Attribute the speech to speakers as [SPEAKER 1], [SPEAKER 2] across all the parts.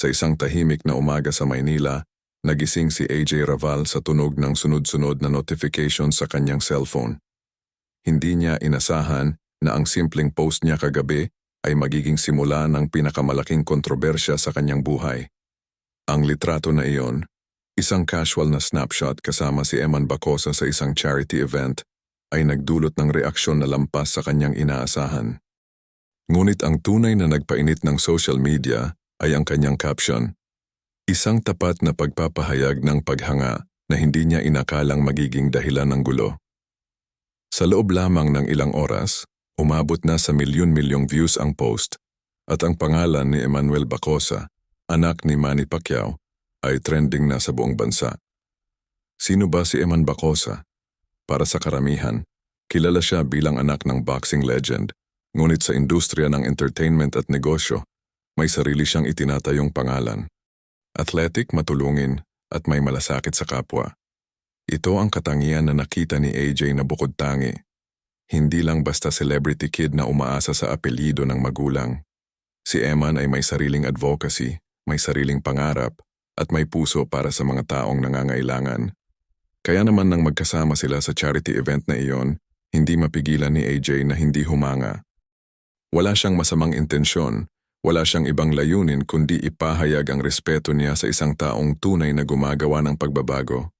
[SPEAKER 1] Sa isang tahimik na umaga sa Maynila, nagising si AJ Raval sa tunog ng sunod-sunod na notification sa kanyang cellphone. Hindi niya inasahan na ang simpleng post niya kagabi ay magiging simula ng pinakamalaking kontrobersya sa kanyang buhay. Ang litrato na iyon, isang casual na snapshot kasama si Eman Bacosa sa isang charity event, ay nagdulot ng reaksyon na lampas sa kanyang inaasahan. Ngunit ang tunay na nagpainit ng social media ay ang kanyang caption. Isang tapat na pagpapahayag ng paghanga na hindi niya inakalang magiging dahilan ng gulo. Sa loob lamang ng ilang oras, umabot na sa milyon-milyong views ang post at ang pangalan ni Emmanuel Bacosa, anak ni Manny Pacquiao, ay trending na sa buong bansa. Sino ba si Eman Bacosa? Para sa karamihan, kilala siya bilang anak ng boxing legend, ngunit sa industriya ng entertainment at negosyo, may sarili siyang itinatayong pangalan. Athletic, matulungin, at may malasakit sa kapwa. Ito ang katangian na nakita ni AJ na bukod tangi. Hindi lang basta celebrity kid na umaasa sa apelido ng magulang. Si Eman ay may sariling advocacy, may sariling pangarap, at may puso para sa mga taong nangangailangan. Kaya naman nang magkasama sila sa charity event na iyon, hindi mapigilan ni AJ na hindi humanga. Wala siyang masamang intensyon, wala siyang ibang layunin kundi ipahayag ang respeto niya sa isang taong tunay na gumagawa ng pagbabago.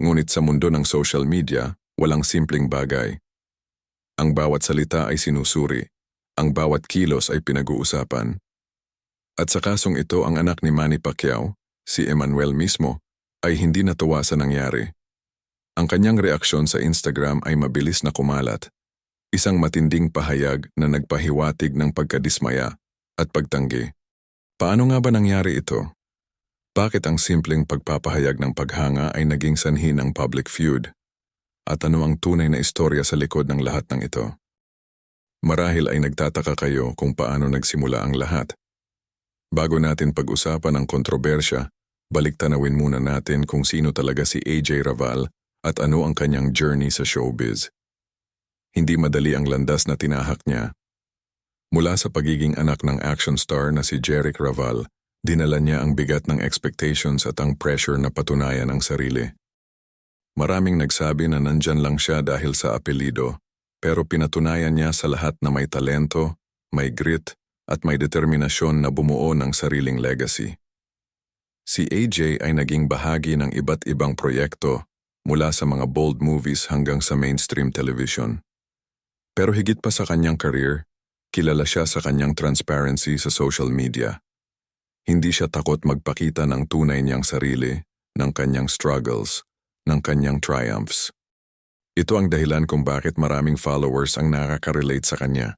[SPEAKER 1] Ngunit sa mundo ng social media, walang simpleng bagay. Ang bawat salita ay sinusuri, ang bawat kilos ay pinag-uusapan. At sa kasong ito ang anak ni Manny Pacquiao, si Emmanuel mismo, ay hindi natuwa sa nangyari. Ang kanyang reaksyon sa Instagram ay mabilis na kumalat Isang matinding pahayag na nagpahiwatig ng pagkadismaya at pagtanggi. Paano nga ba nangyari ito? Bakit ang simpleng pagpapahayag ng paghanga ay naging sanhi ng public feud? At ano ang tunay na istorya sa likod ng lahat ng ito? Marahil ay nagtataka kayo kung paano nagsimula ang lahat. Bago natin pag-usapan ang kontrobersya, balik muna natin kung sino talaga si AJ Raval at ano ang kanyang journey sa showbiz. Hindi madali ang landas na tinahak niya. Mula sa pagiging anak ng action star na si Jeric Raval, dinala niya ang bigat ng expectations at ang pressure na patunayan ang sarili. Maraming nagsabi na nandyan lang siya dahil sa apelido, pero pinatunayan niya sa lahat na may talento, may grit, at may determinasyon na bumuo ng sariling legacy. Si AJ ay naging bahagi ng iba't ibang proyekto mula sa mga bold movies hanggang sa mainstream television. Pero higit pa sa kanyang career, kilala siya sa kanyang transparency sa social media. Hindi siya takot magpakita ng tunay niyang sarili, ng kanyang struggles, ng kanyang triumphs. Ito ang dahilan kung bakit maraming followers ang nakaka-relate sa kanya.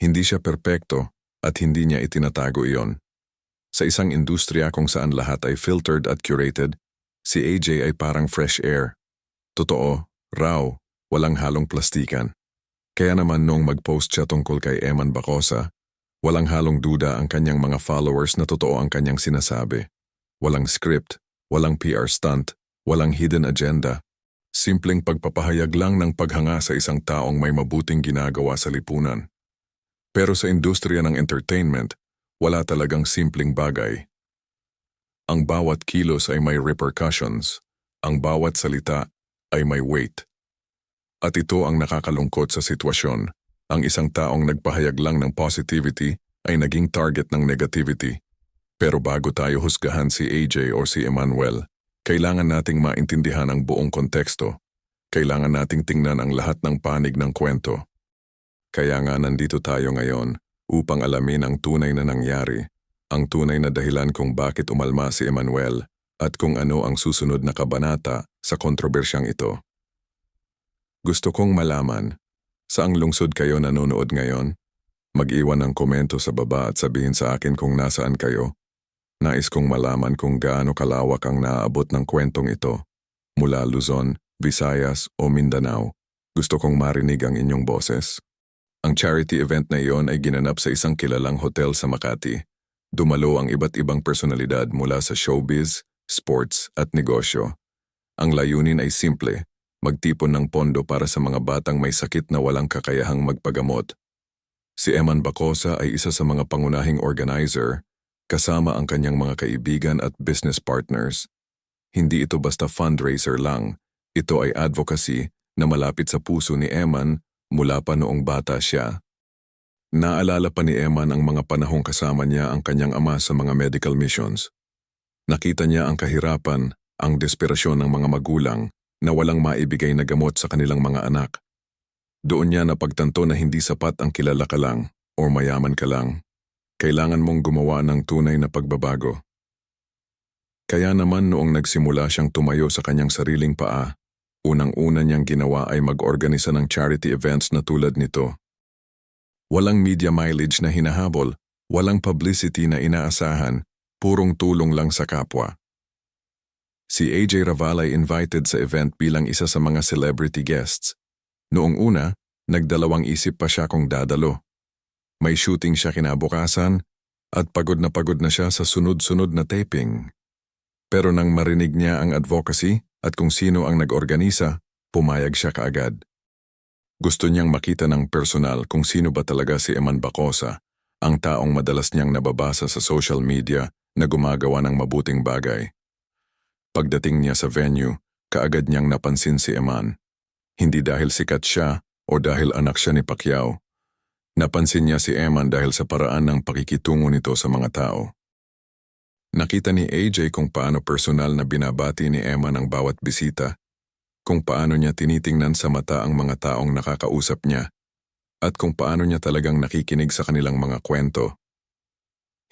[SPEAKER 1] Hindi siya perpekto at hindi niya itinatago iyon. Sa isang industriya kung saan lahat ay filtered at curated, si AJ ay parang fresh air. Totoo, raw, walang halong plastikan. Kaya naman nung mag-post siya tungkol kay Eman Bacosa, walang halong duda ang kanyang mga followers na totoo ang kanyang sinasabi. Walang script, walang PR stunt, walang hidden agenda. Simpleng pagpapahayag lang ng paghanga sa isang taong may mabuting ginagawa sa lipunan. Pero sa industriya ng entertainment, wala talagang simpleng bagay. Ang bawat kilos ay may repercussions, ang bawat salita ay may weight. At ito ang nakakalungkot sa sitwasyon. Ang isang taong nagpahayag lang ng positivity ay naging target ng negativity. Pero bago tayo husgahan si AJ o si Emmanuel, kailangan nating maintindihan ang buong konteksto. Kailangan nating tingnan ang lahat ng panig ng kwento. Kaya nga nandito tayo ngayon upang alamin ang tunay na nangyari, ang tunay na dahilan kung bakit umalma si Emmanuel at kung ano ang susunod na kabanata sa kontrobersyang ito. Gusto kong malaman, saang lungsod kayo nanonood ngayon? Mag-iwan ng komento sa baba at sabihin sa akin kung nasaan kayo. Nais kong malaman kung gaano kalawak ang naaabot ng kwentong ito. Mula Luzon, Visayas o Mindanao, gusto kong marinig ang inyong boses. Ang charity event na iyon ay ginanap sa isang kilalang hotel sa Makati. Dumalo ang iba't ibang personalidad mula sa showbiz, sports at negosyo. Ang layunin ay simple, magtipon ng pondo para sa mga batang may sakit na walang kakayahang magpagamot. Si Eman Bacosa ay isa sa mga pangunahing organizer, kasama ang kanyang mga kaibigan at business partners. Hindi ito basta fundraiser lang, ito ay advocacy na malapit sa puso ni Eman mula pa noong bata siya. Naalala pa ni Eman ang mga panahong kasama niya ang kanyang ama sa mga medical missions. Nakita niya ang kahirapan, ang desperasyon ng mga magulang na walang maibigay na gamot sa kanilang mga anak. Doon niya napagtanto na hindi sapat ang kilala ka lang o mayaman ka lang. Kailangan mong gumawa ng tunay na pagbabago. Kaya naman noong nagsimula siyang tumayo sa kanyang sariling paa, unang-una niyang ginawa ay mag-organisa ng charity events na tulad nito. Walang media mileage na hinahabol, walang publicity na inaasahan, purong tulong lang sa kapwa. Si AJ Raval ay invited sa event bilang isa sa mga celebrity guests. Noong una, nagdalawang isip pa siya kung dadalo. May shooting siya kinabukasan at pagod na pagod na siya sa sunod-sunod na taping. Pero nang marinig niya ang advocacy at kung sino ang nag-organisa, pumayag siya kaagad. Gusto niyang makita ng personal kung sino ba talaga si Eman Bacosa, ang taong madalas niyang nababasa sa social media na gumagawa ng mabuting bagay. Pagdating niya sa venue, kaagad niyang napansin si Eman. Hindi dahil sikat siya o dahil anak siya ni Pacquiao. Napansin niya si Eman dahil sa paraan ng pakikitungo nito sa mga tao. Nakita ni AJ kung paano personal na binabati ni Eman ang bawat bisita kung paano niya tinitingnan sa mata ang mga taong nakakausap niya, at kung paano niya talagang nakikinig sa kanilang mga kwento.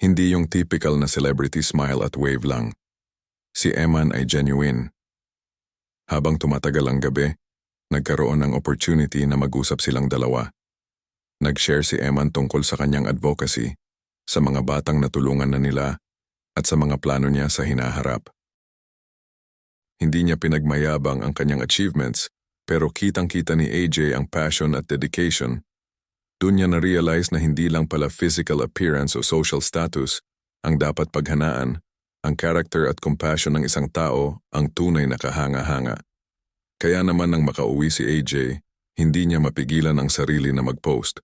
[SPEAKER 1] Hindi yung typical na celebrity smile at wave lang. Si Eman ay genuine. Habang tumatagal ang gabi, nagkaroon ng opportunity na mag-usap silang dalawa. Nag-share si Eman tungkol sa kanyang advocacy, sa mga batang natulungan na nila, at sa mga plano niya sa hinaharap. Hindi niya pinagmayabang ang kanyang achievements, pero kitang-kita ni AJ ang passion at dedication. Doon niya na-realize na hindi lang pala physical appearance o social status ang dapat paghanaan, ang character at compassion ng isang tao ang tunay na kahanga-hanga. Kaya naman nang makauwi si AJ, hindi niya mapigilan ang sarili na mag-post.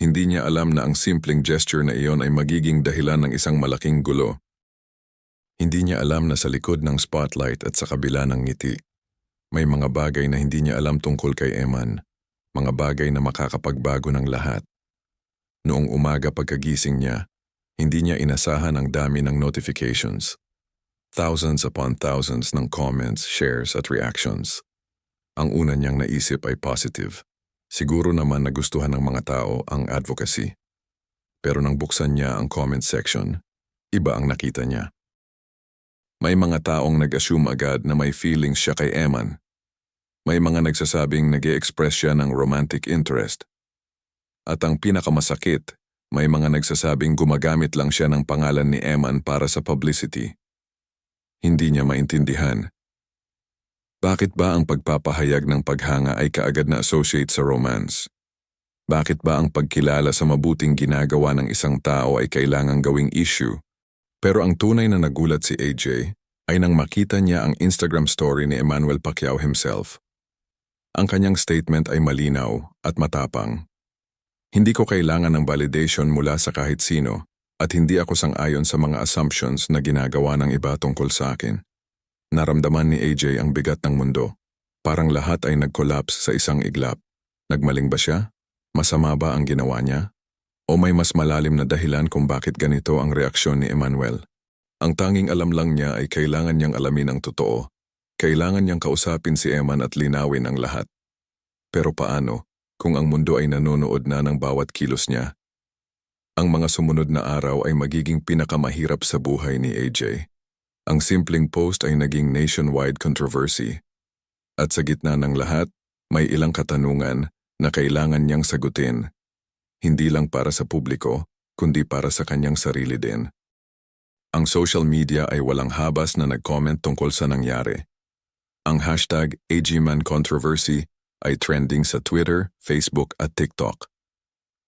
[SPEAKER 1] Hindi niya alam na ang simpleng gesture na iyon ay magiging dahilan ng isang malaking gulo. Hindi niya alam na sa likod ng spotlight at sa kabila ng ngiti, may mga bagay na hindi niya alam tungkol kay Eman, mga bagay na makakapagbago ng lahat. Noong umaga pagkagising niya, hindi niya inasahan ang dami ng notifications. Thousands upon thousands ng comments, shares at reactions. Ang una niyang naisip ay positive. Siguro naman nagustuhan ng mga tao ang advocacy. Pero nang buksan niya ang comment section, iba ang nakita niya. May mga taong nag-assume agad na may feelings siya kay Eman. May mga nagsasabing nag express siya ng romantic interest. At ang pinakamasakit, may mga nagsasabing gumagamit lang siya ng pangalan ni Eman para sa publicity. Hindi niya maintindihan. Bakit ba ang pagpapahayag ng paghanga ay kaagad na associate sa romance? Bakit ba ang pagkilala sa mabuting ginagawa ng isang tao ay kailangang gawing issue pero ang tunay na nagulat si AJ ay nang makita niya ang Instagram story ni Emmanuel Pacquiao himself. Ang kanyang statement ay malinaw at matapang. Hindi ko kailangan ng validation mula sa kahit sino at hindi ako sang-ayon sa mga assumptions na ginagawa ng iba tungkol sa akin. Naramdaman ni AJ ang bigat ng mundo. Parang lahat ay nag-collapse sa isang iglap. Nagmaling ba siya? Masama ba ang ginawa niya? O may mas malalim na dahilan kung bakit ganito ang reaksyon ni Emmanuel. Ang tanging alam lang niya ay kailangan niyang alamin ang totoo. Kailangan niyang kausapin si Eman at linawin ang lahat. Pero paano kung ang mundo ay nanonood na ng bawat kilos niya? Ang mga sumunod na araw ay magiging pinakamahirap sa buhay ni AJ. Ang simpleng post ay naging nationwide controversy. At sa gitna ng lahat, may ilang katanungan na kailangan niyang sagutin hindi lang para sa publiko, kundi para sa kanyang sarili din. Ang social media ay walang habas na nag-comment tungkol sa nangyari. Ang hashtag AGManControversy ay trending sa Twitter, Facebook at TikTok.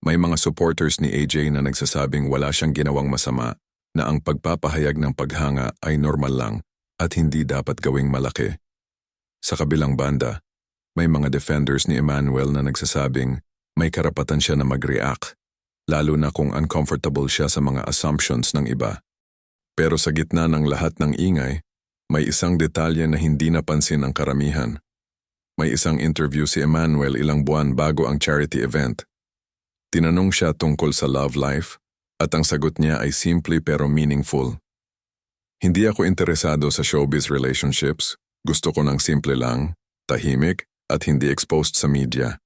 [SPEAKER 1] May mga supporters ni AJ na nagsasabing wala siyang ginawang masama, na ang pagpapahayag ng paghanga ay normal lang at hindi dapat gawing malaki. Sa kabilang banda, may mga defenders ni Emmanuel na nagsasabing may karapatan siya na mag-react, lalo na kung uncomfortable siya sa mga assumptions ng iba. Pero sa gitna ng lahat ng ingay, may isang detalye na hindi napansin ng karamihan. May isang interview si Emmanuel ilang buwan bago ang charity event. Tinanong siya tungkol sa love life at ang sagot niya ay simple pero meaningful. Hindi ako interesado sa showbiz relationships, gusto ko ng simple lang, tahimik at hindi exposed sa media.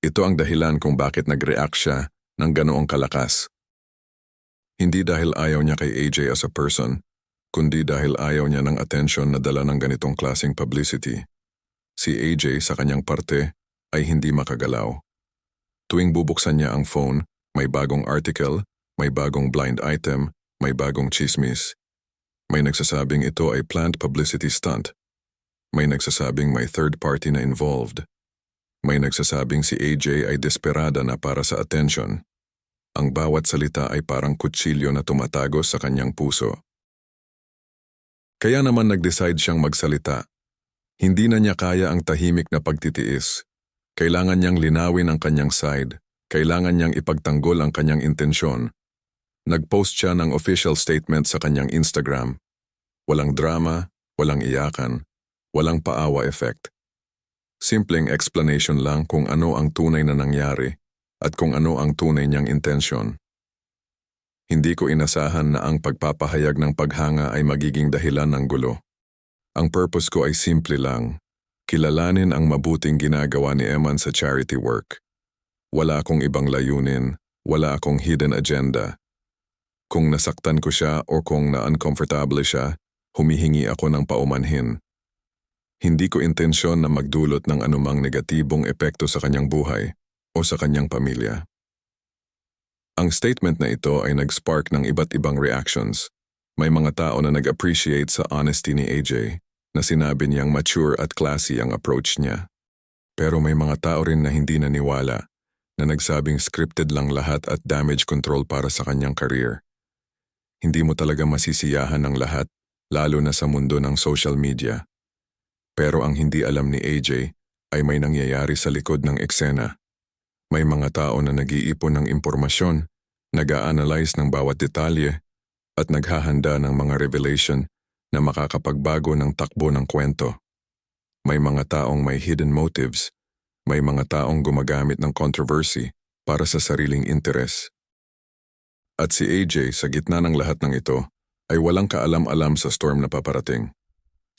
[SPEAKER 1] Ito ang dahilan kung bakit nag-react siya ng ganoong kalakas. Hindi dahil ayaw niya kay AJ as a person, kundi dahil ayaw niya ng attention na dala ng ganitong klaseng publicity. Si AJ sa kanyang parte ay hindi makagalaw. Tuwing bubuksan niya ang phone, may bagong article, may bagong blind item, may bagong chismis. May nagsasabing ito ay planned publicity stunt. May nagsasabing may third party na involved. May nagsasabing si AJ ay desperada na para sa attention. Ang bawat salita ay parang kutsilyo na tumatagos sa kanyang puso. Kaya naman nag-decide siyang magsalita. Hindi na niya kaya ang tahimik na pagtitiis. Kailangan niyang linawin ang kanyang side. Kailangan niyang ipagtanggol ang kanyang intensyon. Nag-post siya ng official statement sa kanyang Instagram. Walang drama, walang iyakan, walang paawa effect. Simpleng explanation lang kung ano ang tunay na nangyari at kung ano ang tunay niyang intensyon. Hindi ko inasahan na ang pagpapahayag ng paghanga ay magiging dahilan ng gulo. Ang purpose ko ay simple lang, kilalanin ang mabuting ginagawa ni Eman sa charity work. Wala akong ibang layunin, wala akong hidden agenda. Kung nasaktan ko siya o kung na-uncomfortable siya, humihingi ako ng paumanhin. Hindi ko intensyon na magdulot ng anumang negatibong epekto sa kanyang buhay o sa kanyang pamilya. Ang statement na ito ay nag-spark ng iba't ibang reactions. May mga tao na nag-appreciate sa honesty ni AJ, na sinabi niyang mature at classy ang approach niya. Pero may mga tao rin na hindi naniwala, na nagsabing scripted lang lahat at damage control para sa kanyang career. Hindi mo talaga masisiyahan ng lahat, lalo na sa mundo ng social media. Pero ang hindi alam ni AJ ay may nangyayari sa likod ng eksena. May mga tao na nag-iipon ng impormasyon, nag-a-analyze ng bawat detalye, at naghahanda ng mga revelation na makakapagbago ng takbo ng kwento. May mga taong may hidden motives, may mga taong gumagamit ng controversy para sa sariling interes. At si AJ sa gitna ng lahat ng ito ay walang kaalam-alam sa storm na paparating.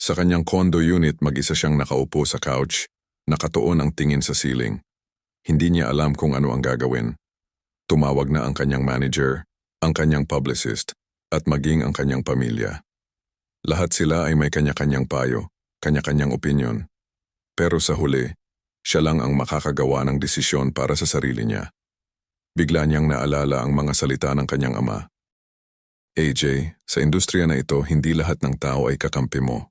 [SPEAKER 1] Sa kanyang condo unit mag-isa siyang nakaupo sa couch, nakatuon ang tingin sa ceiling. Hindi niya alam kung ano ang gagawin. Tumawag na ang kanyang manager, ang kanyang publicist, at maging ang kanyang pamilya. Lahat sila ay may kanya-kanyang payo, kanya-kanyang opinion. Pero sa huli, siya lang ang makakagawa ng desisyon para sa sarili niya. Bigla niyang naalala ang mga salita ng kanyang ama. AJ, sa industriya na ito, hindi lahat ng tao ay kakampi mo.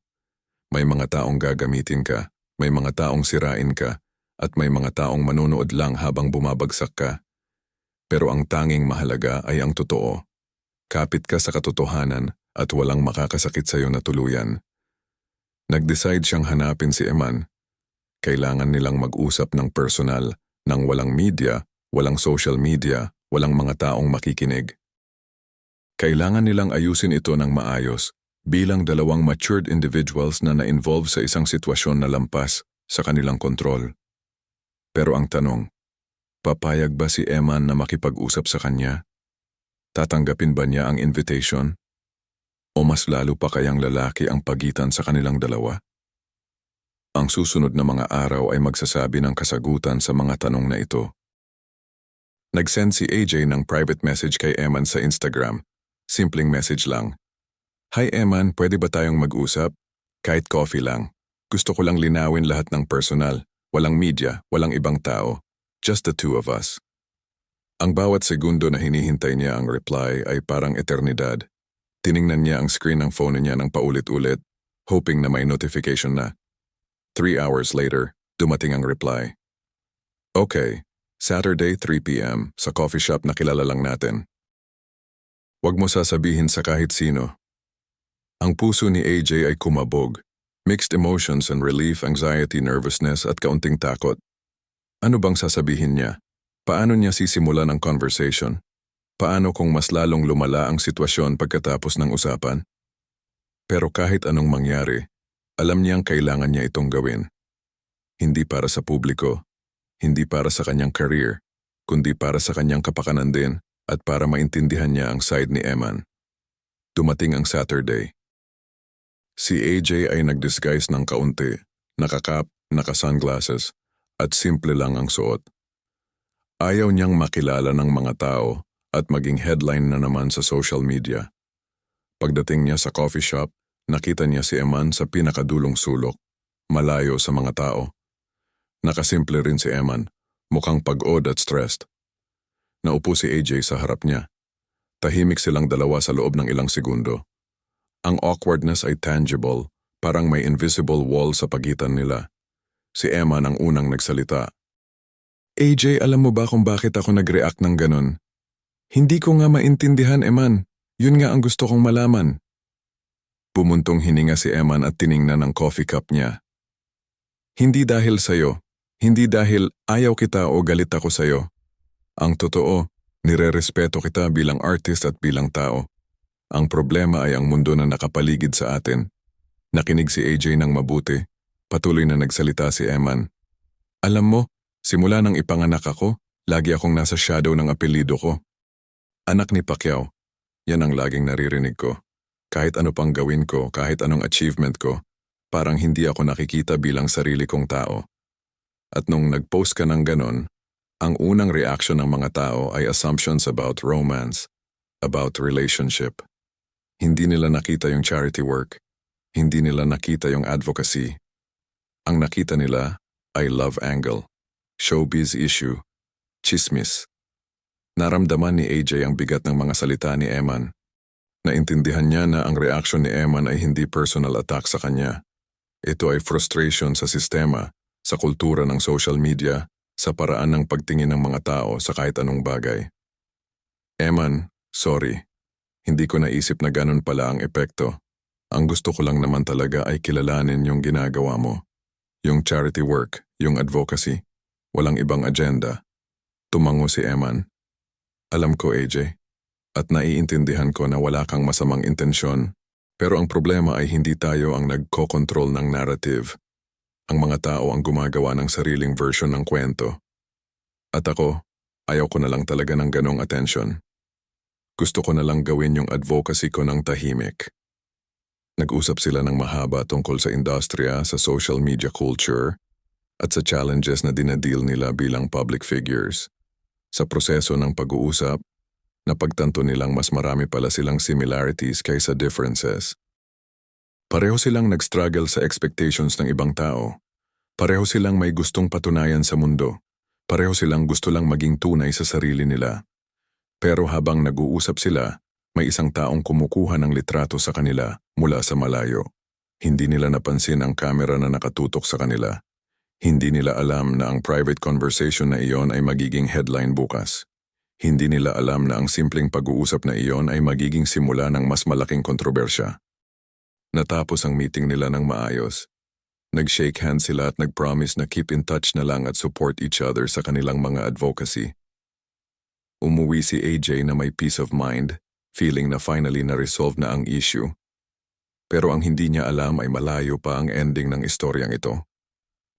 [SPEAKER 1] May mga taong gagamitin ka, may mga taong sirain ka, at may mga taong manonood lang habang bumabagsak ka. Pero ang tanging mahalaga ay ang totoo. Kapit ka sa katotohanan at walang makakasakit sa iyo na tuluyan. Nag-decide siyang hanapin si Eman. Kailangan nilang mag-usap ng personal, ng walang media, walang social media, walang mga taong makikinig. Kailangan nilang ayusin ito ng maayos bilang dalawang matured individuals na na-involve sa isang sitwasyon na lampas sa kanilang kontrol. Pero ang tanong, papayag ba si Eman na makipag-usap sa kanya? Tatanggapin ba niya ang invitation? O mas lalo pa kayang lalaki ang pagitan sa kanilang dalawa? Ang susunod na mga araw ay magsasabi ng kasagutan sa mga tanong na ito. Nag-send si AJ ng private message kay Eman sa Instagram. Simpleng message lang. Hi Eman, pwede ba tayong mag-usap? Kahit coffee lang. Gusto ko lang linawin lahat ng personal. Walang media, walang ibang tao. Just the two of us. Ang bawat segundo na hinihintay niya ang reply ay parang eternidad. Tiningnan niya ang screen ng phone niya ng paulit-ulit, hoping na may notification na. Three hours later, dumating ang reply. Okay, Saturday 3pm sa coffee shop na kilala lang natin. Huwag mo sasabihin sa kahit sino. Ang puso ni AJ ay kumabog Mixed emotions and relief, anxiety, nervousness at kaunting takot. Ano bang sasabihin niya? Paano niya sisimulan ang conversation? Paano kung mas lalong lumala ang sitwasyon pagkatapos ng usapan? Pero kahit anong mangyari, alam niyang kailangan niya itong gawin. Hindi para sa publiko, hindi para sa kanyang career, kundi para sa kanyang kapakanan din at para maintindihan niya ang side ni Eman. Dumating ang Saturday. Si AJ ay nag-disguise ng kaunti, nakakap, naka-sunglasses, at simple lang ang suot. Ayaw niyang makilala ng mga tao at maging headline na naman sa social media. Pagdating niya sa coffee shop, nakita niya si Eman sa pinakadulong sulok, malayo sa mga tao. Nakasimple rin si Eman, mukhang pagod at stressed. Naupo si AJ sa harap niya. Tahimik silang dalawa sa loob ng ilang segundo. Ang awkwardness ay tangible, parang may invisible wall sa pagitan nila. Si Eman ang unang nagsalita. AJ, alam mo ba kung bakit ako nag-react ng ganun? Hindi ko nga maintindihan, Eman. Yun nga ang gusto kong malaman. Pumuntong hininga si Eman at tiningnan ang coffee cup niya. Hindi dahil sa'yo. Hindi dahil ayaw kita o galit ako sa'yo. Ang totoo, nire-respeto kita bilang artist at bilang tao. Ang problema ay ang mundo na nakapaligid sa atin. Nakinig si AJ ng mabuti. Patuloy na nagsalita si Eman. Alam mo, simula nang ipanganak ako, lagi akong nasa shadow ng apelido ko. Anak ni Pacquiao. Yan ang laging naririnig ko. Kahit ano pang gawin ko, kahit anong achievement ko, parang hindi ako nakikita bilang sarili kong tao. At nung nag-post ka ng ganon, ang unang reaction ng mga tao ay assumptions about romance, about relationship. Hindi nila nakita yung charity work. Hindi nila nakita yung advocacy. Ang nakita nila ay love angle, showbiz issue, chismis. Naramdaman ni AJ ang bigat ng mga salita ni Eman. Naintindihan niya na ang reaction ni Eman ay hindi personal attack sa kanya. Ito ay frustration sa sistema, sa kultura ng social media, sa paraan ng pagtingin ng mga tao sa kahit anong bagay. Eman, sorry. Hindi ko naisip na ganun pala ang epekto. Ang gusto ko lang naman talaga ay kilalanin yung ginagawa mo. Yung charity work, yung advocacy. Walang ibang agenda. Tumango si Eman. Alam ko, AJ. At naiintindihan ko na wala kang masamang intensyon. Pero ang problema ay hindi tayo ang nagko-control ng narrative. Ang mga tao ang gumagawa ng sariling version ng kwento. At ako, ayaw ko na lang talaga ng ganong attention. Gusto ko na lang gawin yung advocacy ko ng tahimik. Nag-usap sila ng mahaba tungkol sa industriya, sa social media culture, at sa challenges na dinadeal nila bilang public figures. Sa proseso ng pag-uusap, napagtanto nilang mas marami pala silang similarities kaysa differences. Pareho silang nag-struggle sa expectations ng ibang tao. Pareho silang may gustong patunayan sa mundo. Pareho silang gusto lang maging tunay sa sarili nila. Pero habang nag-uusap sila, may isang taong kumukuha ng litrato sa kanila mula sa malayo. Hindi nila napansin ang kamera na nakatutok sa kanila. Hindi nila alam na ang private conversation na iyon ay magiging headline bukas. Hindi nila alam na ang simpleng pag-uusap na iyon ay magiging simula ng mas malaking kontrobersya. Natapos ang meeting nila ng maayos. Nag-shake hands sila at nag-promise na keep in touch na lang at support each other sa kanilang mga advocacy. Umuwi si AJ na may peace of mind, feeling na finally na-resolve na ang issue. Pero ang hindi niya alam ay malayo pa ang ending ng istoryang ito.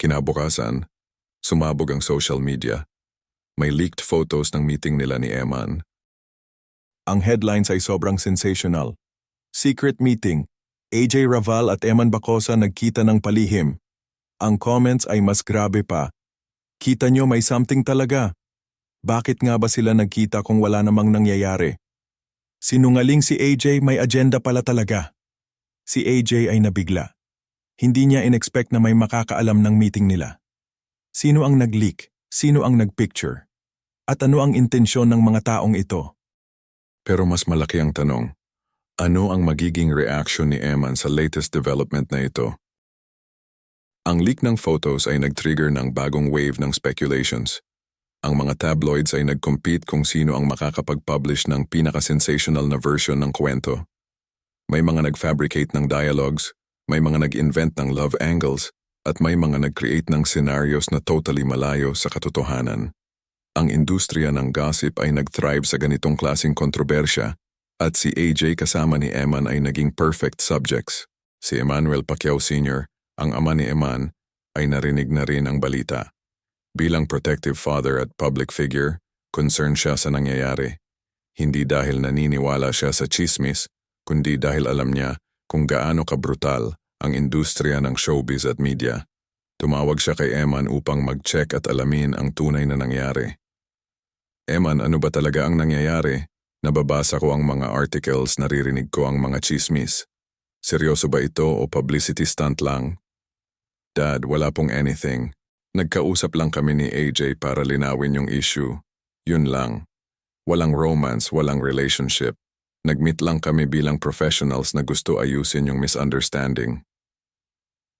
[SPEAKER 1] Kinabukasan, sumabog ang social media. May leaked photos ng meeting nila ni Eman. Ang headlines ay sobrang sensational. Secret meeting. AJ Raval at Eman Bacosa nagkita ng palihim. Ang comments ay mas grabe pa. Kita nyo may something talaga. Bakit nga ba sila nagkita kung wala namang nangyayari? Sinungaling si AJ may agenda pala talaga. Si AJ ay nabigla. Hindi niya inexpect na may makakaalam ng meeting nila. Sino ang nag-leak? Sino ang nag-picture? At ano ang intensyon ng mga taong ito? Pero mas malaki ang tanong, ano ang magiging reaction ni Eman sa latest development na ito? Ang leak ng photos ay nag-trigger ng bagong wave ng speculations. Ang mga tabloids ay nag-compete kung sino ang makakapag-publish ng pinaka-sensational na version ng kwento. May mga nag-fabricate ng dialogues, may mga nag-invent ng love angles, at may mga nag-create ng scenarios na totally malayo sa katotohanan. Ang industriya ng gossip ay nag-thrive sa ganitong klasing kontrobersya at si AJ kasama ni Eman ay naging perfect subjects. Si Emmanuel Pacquiao Sr., ang ama ni Eman, ay narinig na rin ang balita. Bilang protective father at public figure, concerned siya sa nangyayari. Hindi dahil naniniwala siya sa chismis, kundi dahil alam niya kung gaano kabrutal ang industriya ng showbiz at media. Tumawag siya kay Eman upang mag-check at alamin ang tunay na nangyari. Eman, ano ba talaga ang nangyayari? Nababasa ko ang mga articles, naririnig ko ang mga chismis. Seryoso ba ito o publicity stunt lang? Dad, wala pong anything. Nagkausap lang kami ni AJ para linawin yung issue. Yun lang. Walang romance, walang relationship. Nagmeet lang kami bilang professionals na gusto ayusin yung misunderstanding.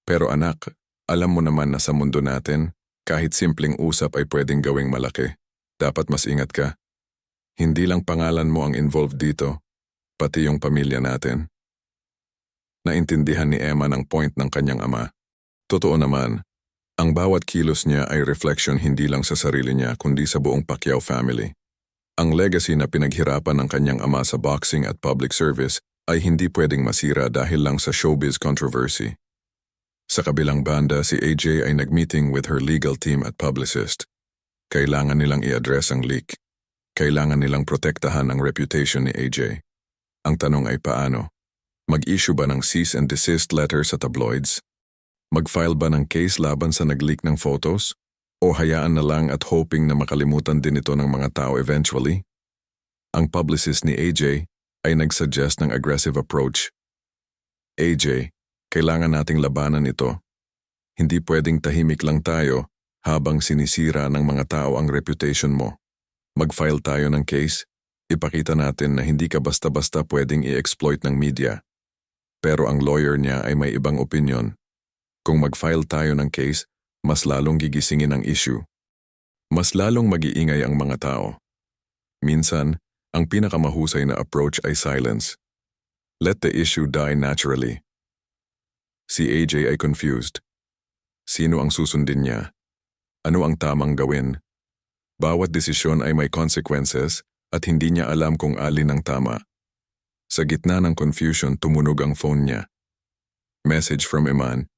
[SPEAKER 1] Pero anak, alam mo naman na sa mundo natin, kahit simpleng usap ay pwedeng gawing malaki. Dapat mas ingat ka. Hindi lang pangalan mo ang involved dito, pati yung pamilya natin. Naintindihan ni Emma ng point ng kanyang ama. Totoo naman, ang bawat kilos niya ay reflection hindi lang sa sarili niya kundi sa buong Pacquiao family. Ang legacy na pinaghirapan ng kanyang ama sa boxing at public service ay hindi pwedeng masira dahil lang sa showbiz controversy. Sa kabilang banda, si AJ ay nagmeeting with her legal team at publicist. Kailangan nilang i-address ang leak. Kailangan nilang protektahan ang reputation ni AJ. Ang tanong ay paano? Mag-issue ba ng cease and desist letter sa tabloids? Mag-file ba ng case laban sa nag-leak ng photos? O hayaan na lang at hoping na makalimutan din ito ng mga tao eventually? Ang publicist ni AJ ay nagsuggest ng aggressive approach. AJ, kailangan nating labanan ito. Hindi pwedeng tahimik lang tayo habang sinisira ng mga tao ang reputation mo. Mag-file tayo ng case, ipakita natin na hindi ka basta-basta pwedeng i-exploit ng media. Pero ang lawyer niya ay may ibang opinion. Kung mag-file tayo ng case, mas lalong gigisingin ang issue. Mas lalong mag-iingay ang mga tao. Minsan, ang pinakamahusay na approach ay silence. Let the issue die naturally. Si AJ ay confused. Sino ang susundin niya? Ano ang tamang gawin? Bawat desisyon ay may consequences at hindi niya alam kung alin ang tama. Sa gitna ng confusion, tumunog ang phone niya. Message from Iman.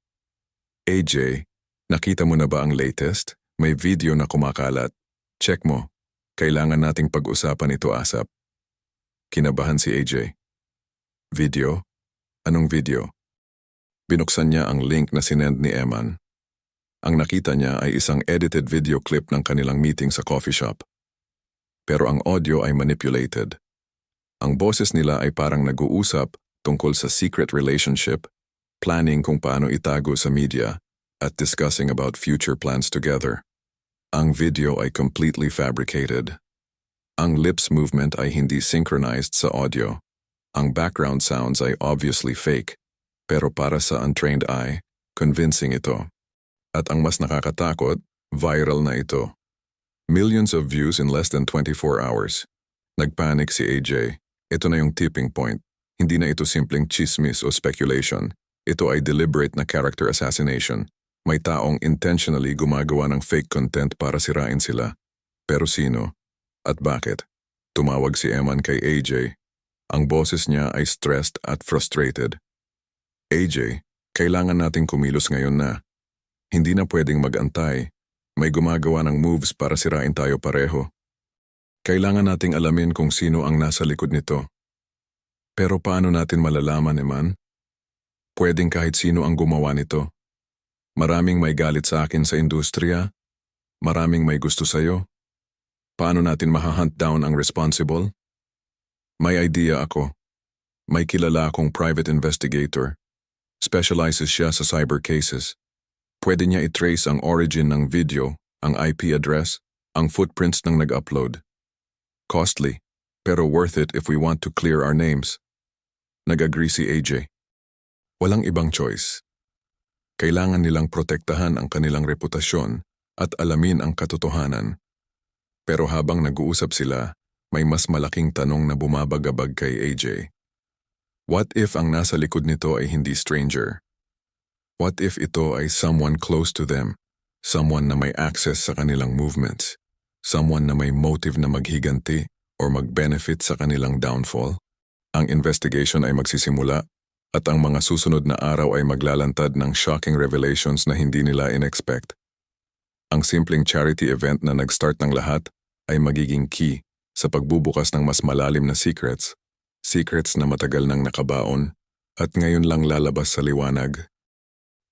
[SPEAKER 1] AJ, nakita mo na ba ang latest? May video na kumakalat. Check mo. Kailangan nating pag-usapan ito asap. Kinabahan si AJ. Video? Anong video? Binuksan niya ang link na sinend ni Eman. Ang nakita niya ay isang edited video clip ng kanilang meeting sa coffee shop. Pero ang audio ay manipulated. Ang boses nila ay parang nag-uusap tungkol sa secret relationship, planning kung paano itago sa media, at discussing about future plans together. Ang video ay completely fabricated. Ang lips movement ay hindi synchronized sa audio. Ang background sounds ay obviously fake pero para sa untrained eye, convincing ito. At ang mas nakakatakot, viral na ito. Millions of views in less than 24 hours. Nagpanic si AJ. Ito na yung tipping point. Hindi na ito simpleng chismis o speculation. Ito ay deliberate na character assassination. May taong intentionally gumagawa ng fake content para sirain sila. Pero sino? At bakit? Tumawag si Eman kay AJ. Ang boses niya ay stressed at frustrated. AJ, kailangan nating kumilos ngayon na. Hindi na pwedeng mag-antay. May gumagawa ng moves para sirain tayo pareho. Kailangan nating alamin kung sino ang nasa likod nito. Pero paano natin malalaman, Eman? Pwedeng kahit sino ang gumawa nito. Maraming may galit sa akin sa industriya. Maraming may gusto sa'yo. Paano natin mahahunt down ang responsible? May idea ako. May kilala akong private investigator. Specializes siya sa cyber cases. Pwede niya i-trace ang origin ng video, ang IP address, ang footprints ng nag-upload. Costly, pero worth it if we want to clear our names. Nag-agree si AJ. Walang ibang choice. Kailangan nilang protektahan ang kanilang reputasyon at alamin ang katotohanan. Pero habang nag-uusap sila, may mas malaking tanong na bumabagabag kay AJ. What if ang nasa likod nito ay hindi stranger? What if ito ay someone close to them, someone na may access sa kanilang movements? Someone na may motive na maghiganti or mag-benefit sa kanilang downfall. Ang investigation ay magsisimula at ang mga susunod na araw ay maglalantad ng shocking revelations na hindi nila in-expect. Ang simpleng charity event na nag-start ng lahat ay magiging key sa pagbubukas ng mas malalim na secrets, secrets na matagal nang nakabaon at ngayon lang lalabas sa liwanag.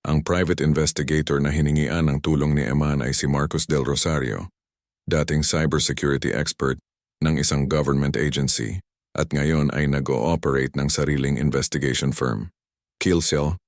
[SPEAKER 1] Ang private investigator na hiningian ng tulong ni Eman ay si Marcos Del Rosario, dating cybersecurity expert ng isang government agency at ngayon ay nag-ooperate ng sariling investigation firm. Killcell,